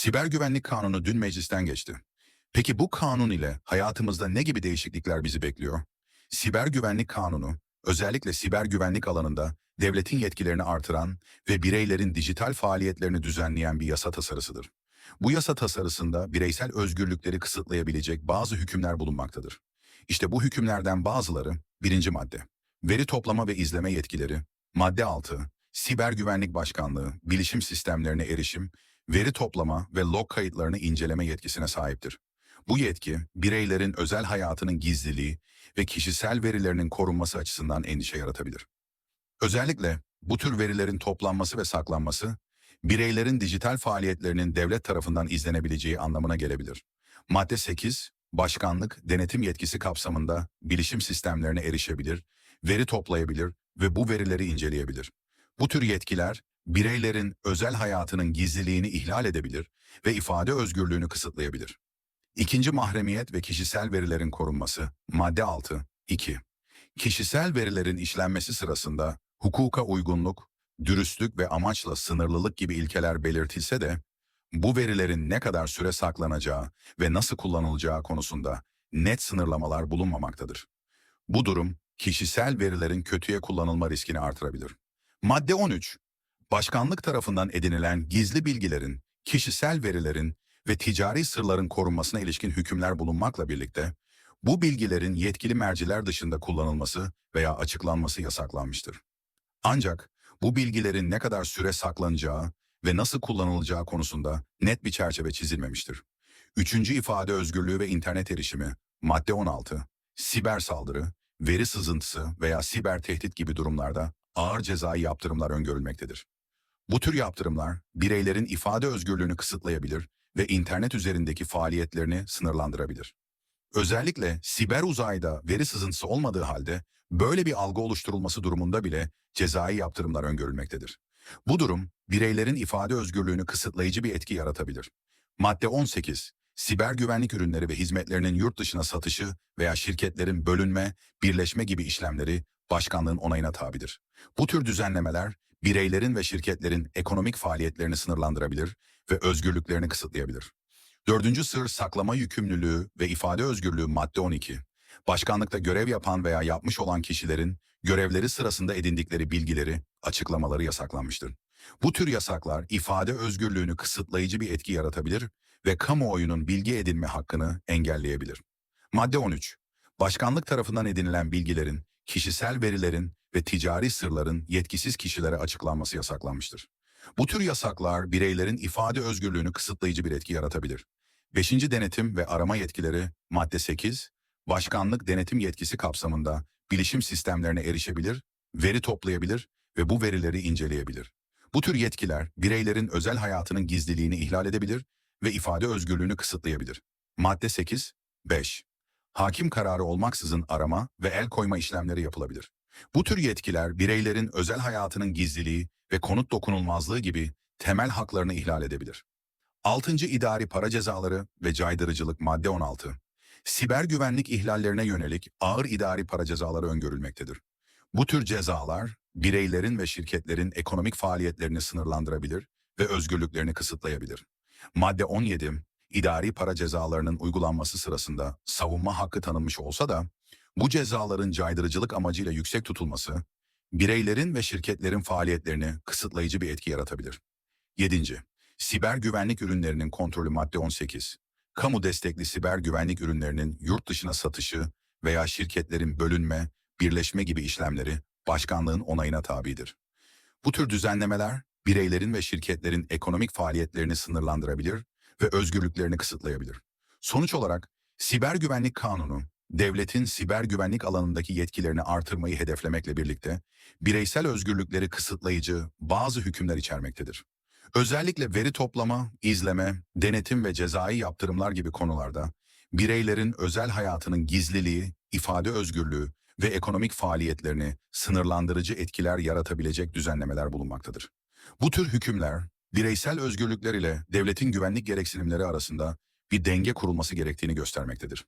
Siber Güvenlik Kanunu dün meclisten geçti. Peki bu kanun ile hayatımızda ne gibi değişiklikler bizi bekliyor? Siber Güvenlik Kanunu, özellikle siber güvenlik alanında devletin yetkilerini artıran ve bireylerin dijital faaliyetlerini düzenleyen bir yasa tasarısıdır. Bu yasa tasarısında bireysel özgürlükleri kısıtlayabilecek bazı hükümler bulunmaktadır. İşte bu hükümlerden bazıları birinci madde. Veri toplama ve izleme yetkileri, madde 6, siber güvenlik başkanlığı, bilişim sistemlerine erişim, veri toplama ve log kayıtlarını inceleme yetkisine sahiptir. Bu yetki, bireylerin özel hayatının gizliliği ve kişisel verilerinin korunması açısından endişe yaratabilir. Özellikle bu tür verilerin toplanması ve saklanması, bireylerin dijital faaliyetlerinin devlet tarafından izlenebileceği anlamına gelebilir. Madde 8, başkanlık denetim yetkisi kapsamında bilişim sistemlerine erişebilir, veri toplayabilir ve bu verileri inceleyebilir. Bu tür yetkiler, bireylerin özel hayatının gizliliğini ihlal edebilir ve ifade özgürlüğünü kısıtlayabilir. İkinci mahremiyet ve kişisel verilerin korunması, madde 6, 2. Kişisel verilerin işlenmesi sırasında hukuka uygunluk, dürüstlük ve amaçla sınırlılık gibi ilkeler belirtilse de, bu verilerin ne kadar süre saklanacağı ve nasıl kullanılacağı konusunda net sınırlamalar bulunmamaktadır. Bu durum, kişisel verilerin kötüye kullanılma riskini artırabilir. Madde 13. Başkanlık tarafından edinilen gizli bilgilerin, kişisel verilerin ve ticari sırların korunmasına ilişkin hükümler bulunmakla birlikte, bu bilgilerin yetkili merciler dışında kullanılması veya açıklanması yasaklanmıştır. Ancak bu bilgilerin ne kadar süre saklanacağı ve nasıl kullanılacağı konusunda net bir çerçeve çizilmemiştir. Üçüncü ifade özgürlüğü ve internet erişimi, madde 16, siber saldırı, veri sızıntısı veya siber tehdit gibi durumlarda ağır cezai yaptırımlar öngörülmektedir. Bu tür yaptırımlar bireylerin ifade özgürlüğünü kısıtlayabilir ve internet üzerindeki faaliyetlerini sınırlandırabilir. Özellikle siber uzayda veri sızıntısı olmadığı halde böyle bir algı oluşturulması durumunda bile cezai yaptırımlar öngörülmektedir. Bu durum bireylerin ifade özgürlüğünü kısıtlayıcı bir etki yaratabilir. Madde 18. Siber güvenlik ürünleri ve hizmetlerinin yurt dışına satışı veya şirketlerin bölünme, birleşme gibi işlemleri başkanlığın onayına tabidir. Bu tür düzenlemeler bireylerin ve şirketlerin ekonomik faaliyetlerini sınırlandırabilir ve özgürlüklerini kısıtlayabilir. Dördüncü sır saklama yükümlülüğü ve ifade özgürlüğü madde 12. Başkanlıkta görev yapan veya yapmış olan kişilerin görevleri sırasında edindikleri bilgileri, açıklamaları yasaklanmıştır. Bu tür yasaklar ifade özgürlüğünü kısıtlayıcı bir etki yaratabilir ve kamuoyunun bilgi edinme hakkını engelleyebilir. Madde 13. Başkanlık tarafından edinilen bilgilerin, kişisel verilerin ve ticari sırların yetkisiz kişilere açıklanması yasaklanmıştır. Bu tür yasaklar bireylerin ifade özgürlüğünü kısıtlayıcı bir etki yaratabilir. Beşinci denetim ve arama yetkileri madde 8, başkanlık denetim yetkisi kapsamında bilişim sistemlerine erişebilir, veri toplayabilir ve bu verileri inceleyebilir. Bu tür yetkiler bireylerin özel hayatının gizliliğini ihlal edebilir ve ifade özgürlüğünü kısıtlayabilir. Madde 8, 5. Hakim kararı olmaksızın arama ve el koyma işlemleri yapılabilir. Bu tür yetkiler bireylerin özel hayatının gizliliği ve konut dokunulmazlığı gibi temel haklarını ihlal edebilir. 6. İdari para cezaları ve caydırıcılık madde 16. Siber güvenlik ihlallerine yönelik ağır idari para cezaları öngörülmektedir. Bu tür cezalar bireylerin ve şirketlerin ekonomik faaliyetlerini sınırlandırabilir ve özgürlüklerini kısıtlayabilir. Madde 17. İdari para cezalarının uygulanması sırasında savunma hakkı tanınmış olsa da bu cezaların caydırıcılık amacıyla yüksek tutulması, bireylerin ve şirketlerin faaliyetlerini kısıtlayıcı bir etki yaratabilir. 7. Siber güvenlik ürünlerinin kontrolü madde 18. Kamu destekli siber güvenlik ürünlerinin yurt dışına satışı veya şirketlerin bölünme, birleşme gibi işlemleri başkanlığın onayına tabidir. Bu tür düzenlemeler bireylerin ve şirketlerin ekonomik faaliyetlerini sınırlandırabilir ve özgürlüklerini kısıtlayabilir. Sonuç olarak siber güvenlik kanunu devletin siber güvenlik alanındaki yetkilerini artırmayı hedeflemekle birlikte bireysel özgürlükleri kısıtlayıcı bazı hükümler içermektedir. Özellikle veri toplama, izleme, denetim ve cezai yaptırımlar gibi konularda bireylerin özel hayatının gizliliği, ifade özgürlüğü ve ekonomik faaliyetlerini sınırlandırıcı etkiler yaratabilecek düzenlemeler bulunmaktadır. Bu tür hükümler, bireysel özgürlükler ile devletin güvenlik gereksinimleri arasında bir denge kurulması gerektiğini göstermektedir.